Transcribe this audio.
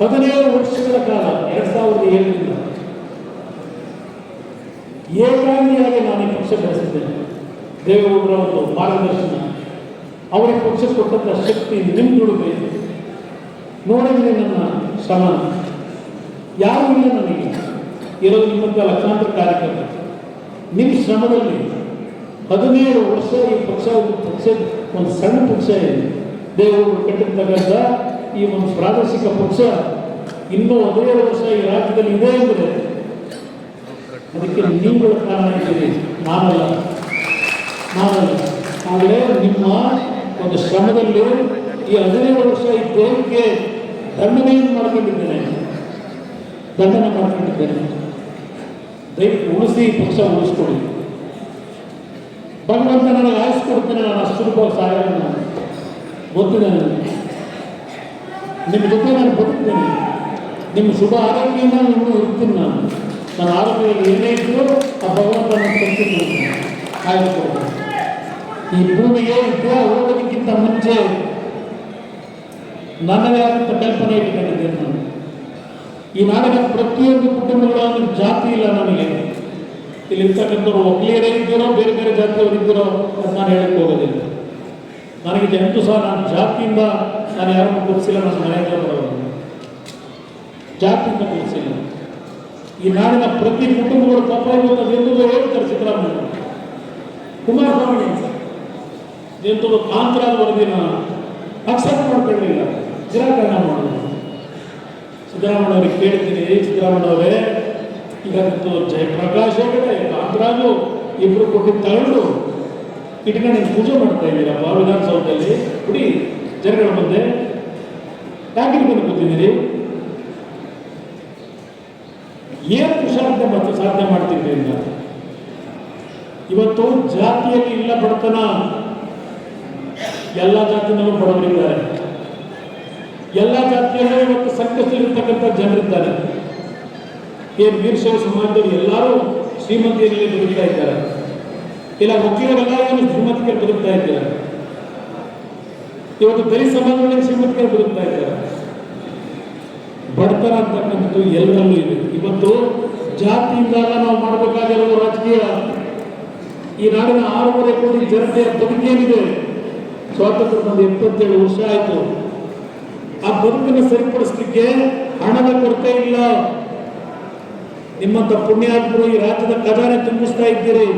ಹದಿನೇಳು ವರ್ಷಗಳ ಕಾಲ, ಎರಡ್ ಸಾವಿರದ ಏಳರಿಂದ ಏಕಾಂಗಿಯಾಗಿ ನಾನು ಈ ಪಕ್ಷ ಬೆಳೆಸಿದ್ದೇನೆ ದೇವೇಗೌಡರ ಒಂದು ಮಾರ್ಗದರ್ಶನ. ಅವರಿಗೆ ಪಕ್ಷ ಕೊಟ್ಟಂತ ಶಕ್ತಿ ನಿಮ್ಮ ದುಡಿಮೆ ನೋಡಿದ್ರೆ ನನ್ನ ಶ್ರಮ. ಯಾರು ಇಲ್ಲ ನನಗೆ. ಇರೋದು ನಿಮ್ಮಂತ ಲಕ್ಷಾಂತರ ಕಾರ್ಯಕ್ರಮ ನಿಮ್ಮ ಶ್ರಮದಲ್ಲಿ ಹದಿನೇಳು ವರ್ಷ ಈ ಪಕ್ಷ ಒಂದು ಪಕ್ಷ, ಒಂದು ಸಣ್ಣ ಪಕ್ಷ ಇದೆ. ದೇವರು ಕಟ್ಟಿರ್ತಕ್ಕಂಥ ಈ ಒಂದು ಪ್ರಾದೇಶಿಕ ಪಕ್ಷ ಇನ್ನೂ ಹದಿನೇಳು ವರ್ಷ ಈ ರಾಜ್ಯದಲ್ಲಿ ಇದೆ ಎಂದರೆ ಅದಕ್ಕೆ ನೀವುಗಳ ಕಾರಣ ಇದ್ದೀರಿ ನಾನಲ್ಲ ನಾನಲ್ಲ ಆದರೆ ನಿಮ್ಮ ಒಂದು ಶ್ರಮದಲ್ಲಿ ಈ ಹದಿನೇಳು ವರ್ಷ ಈ ದೇಹಕ್ಕೆ ದಂಡನೆಯನ್ನು ಮಾಡ್ಕೊಂಡಿದ್ದೇನೆ ದಂಡನೆ ಮಾಡ್ಕೊಂಡಿದ್ದೇನೆ ದಯವಿಟ್ಟು ಉಳಿಸಿ ಈ ಪಕ್ಷ ಉಳಿಸ್ಕೊಳ್ಳಿ ಭಗವಂತ ನನಗೆ ಆಯಸ್ ಕೊಡ್ತೇನೆ ನಾನು ಅಷ್ಟು ರೂಪಾಯಿ ಸಹಾಯ ನಾನು ಗೊತ್ತಿದೆ ನನಗೆ ನಿಮ್ಮ ಜೊತೆ ನಾನು ಬದುಕ್ತೇನೆ ನಿಮ್ಮ ಶುಭ ಆರೋಗ್ಯನ ಇನ್ನೂ ಇರ್ತೀನಿ ನಾನು. ನನ್ನ ಆರೋಗ್ಯದಲ್ಲಿ ಏನೇ ಇದ್ರು ಆ ಭಗವಂತನ ಕೊಡ್ತೀನಿ. ಈ ಭೂಮಿಗೆ ದೇಹ ಹೋಗೋದಕ್ಕಿಂತ ಮುಂಚೆ ನನ್ನದೇ ಆದಂಥ ಕಲ್ಪನೆ ಇಟ್ಕೊಂಡಿದ್ದೇನೆ ನಾನು. ಈ ನಾಡಿನ ಪ್ರತಿಯೊಂದು ಕುಟುಂಬಗಳನ್ನು ಜಾತಿ ಇಲ್ಲ ನನಗೆ. ಇಲ್ಲಿ ಇರ್ತಕ್ಕಂಥವ್ರು ಒಕ್ಕಲಿಗರೇ ಇದ್ದೀರೋ, ಬೇರೆ ಬೇರೆ ಜಾತಿಯವರು ಇದ್ದೀರೋ ಅಂತ ನಾನು ಹೇಳಕ್ಕೆ ಹೋಗೋದಿಲ್ಲ. ನನಗೆ ಎಂತೂ ಸಹ ನಾನು ಜಾತಿಯಿಂದ ನಾನು ಯಾರನ್ನು ಕೂರಿಸಿಲ್ಲ ನನ್ನ ಮನೆಯಿಂದ ಬರೋದು ಜಾತಿಯಿಂದ ಕೂರಿಸಿಲ್ಲ ಈ ನಾಡಿನ ಪ್ರತಿ ಕುಟುಂಬಗಳು ಪಾಪ ಇವತ್ತು ಎಂದು ಹೇಳ್ತಾರೆ ಸಿದ್ದರಾಮಯ್ಯ. ಕುಮಾರಸ್ವಾಮಿ ಎಂದು ಕಾಂತರಾದ ವರದಿನ ಅಕ್ಸೆಪ್ಟ್ ಮಾಡ್ಕೊಳ್ಳಿಲ್ಲ, ನಿರಾಕರಣ ಮಾಡಿದ್ರು ಸಿದ್ದರಾಮಯ್ಯ ಅವರಿಗೆ ಕೇಳ್ತೀನಿ ಸಿದ್ದರಾಮಯ್ಯ ಅವರೇ ಅದು ಜಯಪ್ರಕಾಶ್ ಹೆಗಡೆ ಕಾಂತರಾಜು ಇಬ್ಬರು ಕೊಟ್ಟು ತಗೊಂಡು ಇಟ್ಕೊಂಡು ನೀವು ಪೂಜೆ ಮಾಡ್ತಾ ಇದ್ದೀರಪ್ಪ ವಿಧಾನಸೌಧದಲ್ಲಿ ಬಿಡಿ ಜನಗಳ ಮುಂದೆ. ಯಾಕೆ ಬಂದು ಕೂತಿದ್ದೀರಿ? ಏನು ಪುರುಷಾರ್ಥ ಮತ್ತು ಸಾಧನೆ ಮಾಡ್ತಿದ್ರಿ ಅಂತ? ಇವತ್ತು ಜಾತಿಯಲ್ಲಿ ಇಲ್ಲ ಬಡತನ. ಎಲ್ಲ ಜಾತಿನಲ್ಲೂ ಬಡವರಿದ್ದಾರೆ. ಎಲ್ಲ ಜಾತಿಯಲ್ಲೂ ಇವತ್ತು ಸಂಕಷ್ಟದಲ್ಲಿರ್ತಕ್ಕಂಥ ಜನರಿದ್ದಾರೆ. ಏನು ವೀರಶೈವ ಸಮಾಜದಲ್ಲಿ ಎಲ್ಲರೂ ಶ್ರೀಮಂತಿಯಲ್ಲಿ ಬದುಕ್ತಾ ಇದ್ದಾರೆ. ಇಲ್ಲ ಏನು ಶ್ರೀಮಂತಿಗೆ ಬದುಕ್ತಾ ಇದ್ದಾರೆ. ಇವತ್ತು ದಲಿತ ಸಮಾಜದಲ್ಲಿ ಶ್ರೀಮಂತಿಕೆ ಬದುಕ್ತಾ ಇದ್ದಾರೆ. ಬಡತನ ಅಂತಕ್ಕಂಥದ್ದು ಎಲ್ಲರಲ್ಲೂ ಇದೆ. ಇವತ್ತು ಜಾತಿಯಿಂದಲ್ಲ ನಾವು ಮಾಡಬೇಕಾಗಿರುವ ರಾಜಕೀಯ. ಈ ನಾಡಿನ ಆರೂವರೆ ಕೋಟಿ ಜನತೆಯ ಬದುಕೇನಿದೆ? ಸ್ವಾತಂತ್ರ್ಯ ಬಂದು ಎಪ್ಪತ್ತೇಳು ವರ್ಷ ಆಯಿತು. ಆ ಬದುಕನ್ನು ಸರಿಪಡಿಸಲಿಕ್ಕೆ ಹಣದ ಕೊರತೆ ಇಲ್ಲ. ನಿಮ್ಮಂತ ಪುಣ್ಯಾತ್ಮರು ಈ ರಾಜ್ಯದ ಖಜಾನೆ ತುಂಬಿಸ್ತಾ ಇದ್ದೀರಿ.